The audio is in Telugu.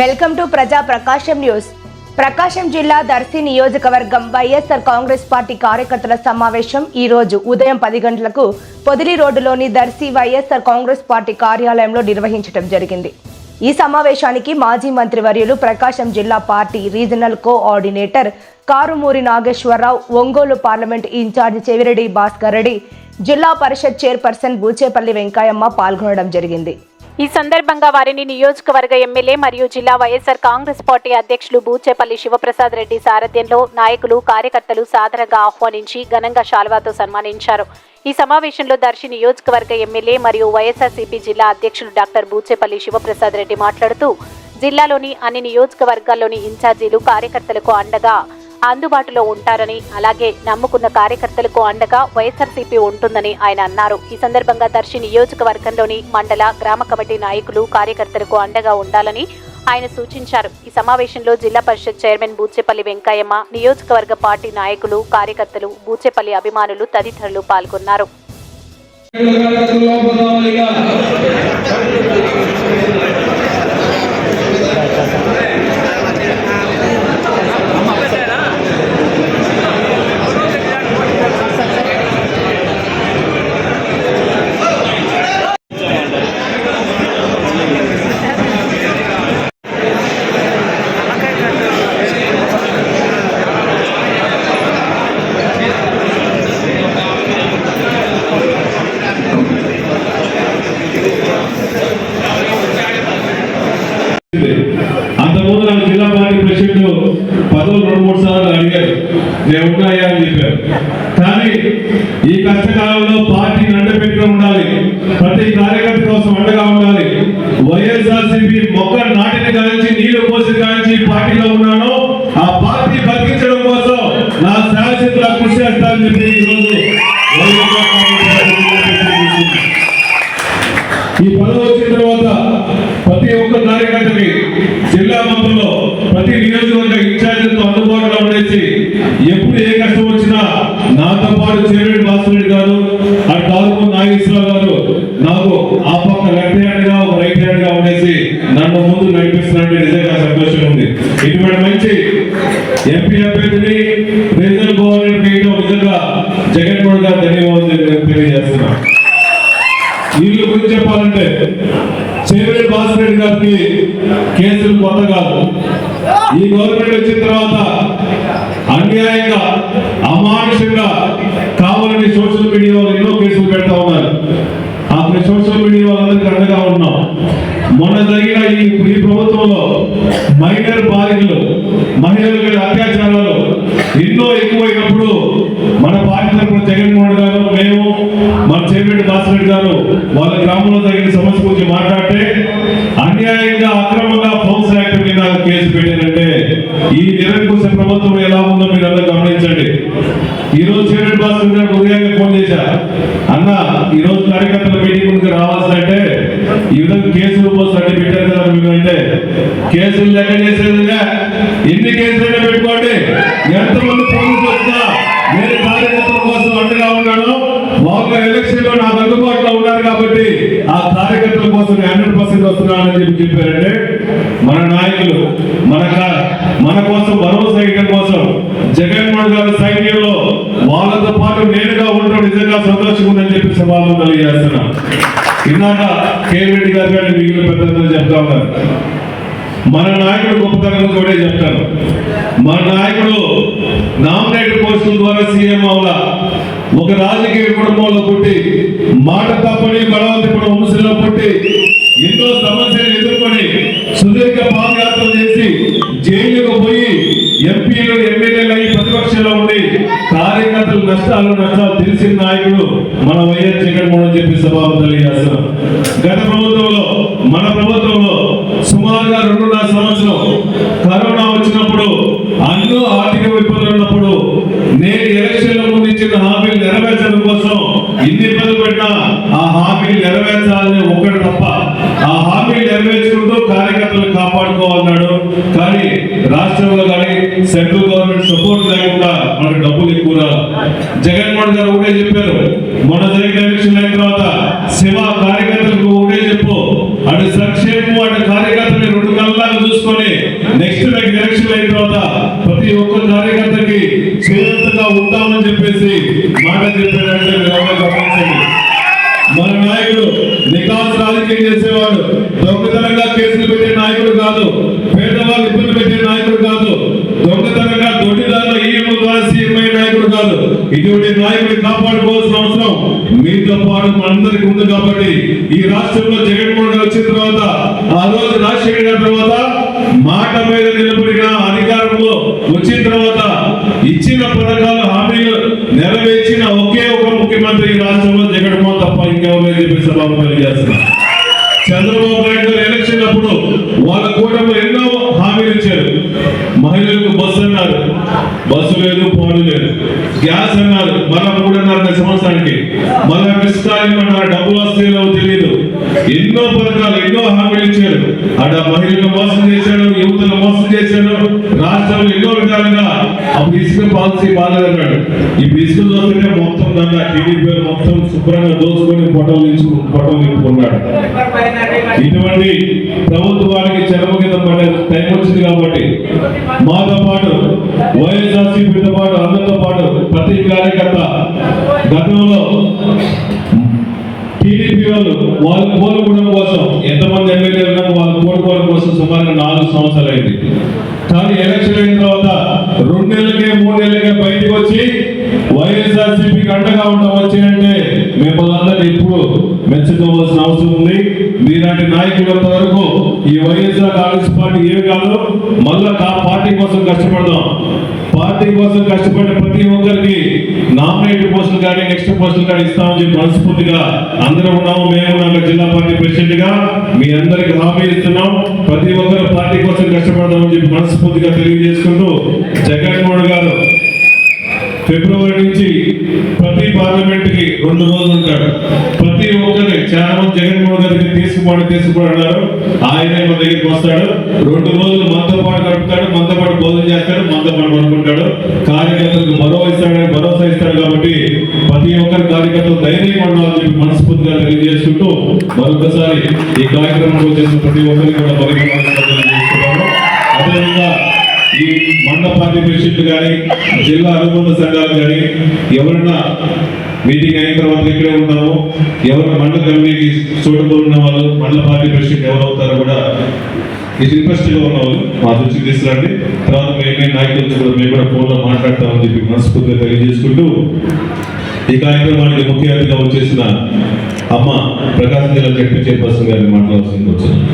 వెల్కమ్ టు ప్రజా ప్రకాశం న్యూస్. ప్రకాశం జిల్లా దర్శి నియోజకవర్గం వైఎస్ఆర్ కాంగ్రెస్ పార్టీ కార్యకర్తల సమావేశం ఈ రోజు ఉదయం పది గంటలకు పొదిలి రోడ్డులోని దర్శి వైఎస్ఆర్ కాంగ్రెస్ పార్టీ కార్యాలయంలో నిర్వహించడం జరిగింది. ఈ సమావేశానికి మాజీ మంత్రివర్యులు ప్రకాశం జిల్లా party regional coordinator Karumuri Nageswararao Ongole parliament in-charge Chevireddy Bhaskar Reddy Zilla Parishad chairperson Boochepalli Venkayamma పాల్గొనడం జరిగింది. ఈ సందర్భంగా వారిని నియోజకవర్గ ఎమ్మెల్యే మరియు జిల్లా వైఎస్ఆర్ కాంగ్రెస్ పార్టీ అధ్యక్షులు బూచేపల్లి శివప్రసాద్ రెడ్డి సారథ్యంలో నాయకులు కార్యకర్తలు సాదరంగా ఆహ్వానించి ఘనంగా శాల్వాతో సన్మానించారు. ఈ సమావేశంలో దర్శి నియోజకవర్గ ఎమ్మెల్యే మరియు వైఎస్ఆర్సీపీ జిల్లా అధ్యక్షులు డాక్టర్ బూచేపల్లి శివప్రసాద్ రెడ్డి మాట్లాడుతూ జిల్లాలోని అన్ని నియోజకవర్గాల్లోని ఇన్ఛార్జీలు కార్యకర్తలకు అండగా అందుబాటులో ఉంటారని అలాగే నమ్ముకున్న కార్యకర్తలకు అండగా వైఎస్ఆర్సీపీ ఉంటుందని ఆయన అన్నారు. ఈ సందర్భంగా దర్శి నియోజకవర్గంలోని మండల గ్రామ కమిటీ నాయకులు కార్యకర్తలకు అండగా ఉండాలని ఆయన సూచించారు. ఈ సమావేశంలో జిల్లా పరిషత్ చైర్మన్ బూచేపల్లి వెంకయ్యమ్మ నియోజకవర్గ పార్టీ నాయకులు కార్యకర్తలు బూచేపల్లి అభిమానులు తదితరులు పాల్గొన్నారు అంతకుముందు నాకు జిల్లా పార్టీ ప్రెసిడెంట్ పదవులు రెండు మూడు సార్లు అడిగారు నేను ఉన్నాయా అని చెప్పారు కానీ ఈ కష్టకాలంలో పార్టీని అండపెట్టుకుని ఉండాలి. ప్రతి కార్యకర్త కోసం అండగా ఉండాలి. వైఎస్ఆర్సీపీ మొక్క నాటిన కానించి నీళ్ళు పోసిన కానించి పార్టీలో ఉన్నాను. ఆ పార్టీ బతికించడం కోసం నా ఏ కష్టం వచ్చినా నాతో పాటు చేరేడు భాస్కరెడ్డి గారు అటు తాలూకు నాగేశ్వరరావు గారు నాకు ఆ పక్క లెఫ్ట్ హ్యాండ్గా ఒక రైట్ హ్యాండ్గా ఉండేసి నన్ను ముందు నడిపిస్తున్నట్టు నిజంగా సంతోషం ఉంది. ఇటువంటి మంచి ఎంపీ అభ్యర్థిని రీజనల్ గవర్నమెంట్ చేయడం నిజంగా జగన్మోహన్ గారు ధన్యవాదాలు తెలియజేస్తున్నా. వీళ్ళ గురించి చెప్పాలంటే చేవేడు భాస్కర్ గారికి కేసులు కొత్త కాదు. ఈ గవర్నమెంట్ వచ్చిన తర్వాత అన్యాయంగా అమానుషంగా కావాలని సోషల్ మీడియా వాళ్ళు ఎన్నో కేసులు పెడతా ఉన్నారు. ఆ సోషల్ మీడియా వాళ్ళందరికీ అండగా ఉన్నాం. మొన్న జరిగిన ఈ ఈ ప్రభుత్వంలో మైనర్ బాలికలు మహిళల మీద అత్యాచారాలు ఎన్నో ఎక్కువైనప్పుడు మన పార్టీ తరఫున జగన్మోహన్ గారు మేము మన చైర్మన్ దాసరెడ్డి గారు వాళ్ళ గ్రామంలో జరిగిన సమస్య గురించి మాట్లాడితే అన్యాయంగా అక్రమంగా ఫోన్స్ యాక్ట్ మీద కేసు పెట్టారంటే ఈ నిరంకుశ ప్రభుత్వం ఎలా ఉందో మీరు అందరూ గమనించండి. ఈ రోజు చైర్మన్ భాస్కర్ గారు ఉదయంగా ఫోన్ చేశా. అన్న ఈ రోజు కార్యకర్తల మీటింగ్ ముందుకు రావాల్సిందంటే ఈ విధంగా కేసులు పోస్ట్ పెట్టారు కదా మీరు అంటే కేసులు లెక్క చేసేదిగా ఎన్ని కేసులైనా పెట్టుకోండి. ఎంతమంది పోలీసులు వచ్చినా నేను కార్యకర్తల కోసం అండగా ఉన్నాను. వాళ్ళ ఎలక్షన్లో నాకు అందుబాటులో ఉన్నారు కాబట్టి ఆ కార్యకర్తల కోసం హండ్రెడ్ పర్సెంట్ వస్తున్నానని చెప్పి చెప్పారంటే మన నాయకులు మన మన కోసం భరోసా ఇవ్వడం కోసం జగన్మోహన్ గారి సైన్యంలో వాళ్ళతో పాటు నేరుగా ఉండడం నిజంగా సంతోషంగా ఉందని చెప్పి సభలో తెలియజేస్తున్నా ఇందాక కే గారు కానీ మిగిలిన పెద్దలందరూ చెప్తా ఉన్నారు. మన నాయకుడు గొప్పతనం కూడా చెప్తాను మన నాయకుడు నామినేట్ పోస్టుల ద్వారా సీఎం అవలా ఒక రాజకీయ కుటుంబంలో పుట్టి మాట తప్పని బలవంతపుడు వంశంలో పుట్టి ఎన్నో సమస్యలు ఎదుర్కొని సుదీర్ఘ పాదయాత్ర చేసి జైలుకు పోయి ఎంపీలు ఎమ్మెల్యేలు అయి ప్రతిపక్షంలో ఉండి కార్యకర్తలు నష్టాలు నష్టాలు తెలిసిన నాయకుడు మన వైఎస్ జగన్మోహన్ అని చెప్పి సభాపతి గత ప్రభుత్వంలో మన ప్రభుత్వంలో సుమారుగా రెండున్నర సంవత్సరం కరోనా వచ్చినప్పుడు అన్నో ఆర్థిక విపత్తులు ఉన్నప్పుడు నేను ఎలక్షన్ల ముందు ఇచ్చిన హామీలు నెరవేర్చడం కోసం ఇన్ని ఇబ్బందులు పెట్టినా ఆ హామీలు నెరవేర్చాలని ఒక్కటి తప్ప కార్యకర్తలు కాపాడుకోవాలన్నాడు. కానీ రాష్ట్రంలో కానీ సెంట్రల్ గవర్నమెంట్ సపోర్ట్ లేకుండా మనకు డబ్బులు ఎక్కువ జగన్మోహన్ గారు ఒకటే చెప్పారు మొన్న జరిగిన ఎలక్షన్ అయిన తర్వాత శివ కార్యకర్తలకు ఒకటే చెప్పు. అటు సంక్షేమం అటు కార్యకర్తని రెండు కళ్ళ చూసుకొని నెక్స్ట్ నెక్స్ట్ ఎలక్షన్ అయిన తర్వాత ప్రతి ఒక్క కార్యకర్తకి చేయూతగా ఉంటామని చెప్పేసి మాట చెప్పాడంటే మీరు గమనించండి. మన నాయకుడు నికాస్ రాజకీయం చేసేవాడు దొంగతనంగా కేసులు పెట్టే నాయకుడు కాదు పేదవాళ్ళు ఇబ్బంది పెట్టే నాయకుడు కాదు దొంగతనంగా దొడ్డిదారుల ఈఎం ద్వారా సీఎం అయ్యే నాయకుడు కాదు ఇటువంటి నాయకుడిని కాపాడుకోవాల్సిన అవసరం మీతో పాటు మనందరికి ఉంది కాబట్టి ఈ రాష్ట్రంలో జగన్మోహన్ రెడ్డి వచ్చిన తర్వాత ఆ రోజు రాజశేఖర్ గారి తర్వాత మాట మీద నిలబడిన అధికారంలో వచ్చిన తర్వాత ఇచ్చిన పథకాలు హామీలు నెరవేర్చిన ఒకే ఒక ముఖ్యమంత్రి ఈ రాష్ట్రంలో జగన్మోహన్ తప్ప ఇంకెవరు లేదు చెప్పి సభకు చంద్రబాబు నాయుడు గారు ఎలక్షన్ అప్పుడు వాళ్ళ కూటమి ఎన్నో హామీలు ఇచ్చారు. మహిళలకు బస్సు అన్నారు. బస్సు లేదు ఫోన్ లేదు. గ్యాస్ అన్నారు. మళ్ళా మూడున్నర సంవత్సరానికి. మళ్ళా మిస్కాలింగ్ అన్నారు డబ్బులు వస్తాయో తెలియదు. ఎన్నో పథకాలు ఎన్నో హామీలు ఇచ్చారు అక్కడ మహిళలు మోసం చేశాడు యువతను మోసం చేశాడు. రాష్ట్రంలో ఎన్నో విధాలుగా అప్పుడు ఇసుక పాలసీ బాగాలేదన్నాడు. ఈ ఇసుక చూస్తుంటే మొత్తం దాంట్లో టీడీపీ మొత్తం శుభ్రంగా దోసుకొని ఫోటోలు తీసుకు ఫోటోలు నింపుకున్నాడు ఇటువంటి ప్రభుత్వానికి చెరవ కింద పడే టైం వచ్చింది కాబట్టి మాతో పాటు వైఎస్ఆర్సీపీతో పాటు అందరితో పాటు ప్రతి కార్యకర్త టీడీపీ వాళ్ళు వాళ్ళు కోలుకోవడం కోసం ఎంతమంది ఎమ్మెల్యేలు ఉన్నా వాళ్ళు కోలుకోవడం కోసం సుమారుగా నాలుగు సంవత్సరాలు అయింది కానీ ఎలక్షన్ అయిన తర్వాత రెండు నెలలకే మూడు నెలలకే బయటకు వచ్చి వైఎస్ఆర్సీపీకి అండగా ఉండడం వచ్చాయంటే మిమ్మల్ని అందరినీ ఇప్పుడు మెచ్చుకోవాల్సిన అవసరం ఉంది. మీలాంటి నాయకులంత వరకు ఈ వైఎస్ఆర్ కాంగ్రెస్ పార్టీ ఏమి కాదు మళ్ళా పార్టీ కోసం కష్టపడదాం. పార్టీ కోసం కష్టపడిన ప్రతి ఒక్కరికి నామినేట్ పోస్టులు కానీ నెక్స్ట్ పోస్టులు కానీ ఇస్తామని చెప్పి మనస్ఫూర్తిగా అందరం ఉన్నాము. మేము నాకు జిల్లా పార్టీ ప్రెసిడెంట్గా మీ అందరికి హామీ ఇస్తున్నాం. ప్రతి ఒక్కరు పార్టీ కోసం కష్టపడదామని చెప్పి మనస్ఫూర్తిగా తెలియజేసుకుంటూ జగన్మోహన్ గారు ఫిబ్రవరి నుంచి ప్రతి పార్లమెంట్కి రెండు రోజులు ఉంటాడు. ప్రతి ఒక్కరిని చాలా మంది జగన్మోహన్ గారికి తీసుకుపోండి తీసుకుపోండి ఆయనే మన దగ్గరికి వస్తాడు. రెండు రోజులు మనతో పాటు గడుపుతాడు మనతో పాటు భోజనం చేస్తాడు మనతో పాటు పడుకుంటాడు. కార్యకర్తలకు భరోసా ఇస్తాడు భరోసా ఇస్తాడు కాబట్టి ప్రతి ఒక్కరి కార్యకర్తలు ధైర్యం ఉండాలని చెప్పి మనస్ఫూర్తిగా తెలియజేసుకుంటూ మరొకసారి ఈ కార్యక్రమంలో చేసిన ప్రతి ఒక్కరికి కూడా అదేవిధంగా ఈ మండల పార్టీ ప్రెసిడెంట్ కానీ జిల్లా అనుబంధ సంఘాలు కానీ ఎవరన్నా మీటింగ్ అయిన తర్వాత ఇక్కడే ఉన్నాము. ఎవరు మండల కమిటీకి సూటబుల్ ఉన్న వాళ్ళు మండల పార్టీ ప్రెసిడెంట్ ఎవరు అవుతారో కూడా ఇది ఇంట్రెస్ట్ ఉన్న వాళ్ళు మా దృష్టికి తీసుకురండి. తర్వాత మేమే నాయకులతో కూడా మేము కూడా ఫోన్లో మాట్లాడతామని చెప్పి మనస్ఫూర్తిగా తెలియజేసుకుంటూ ఈ కార్యక్రమానికి ముఖ్య అతిథిగా వచ్చేసిన అమ్మ ప్రకాశం జిల్లా జడ్పీ చైర్పర్సన్ గారిని మాట్లాడాల్సింది వచ్చింది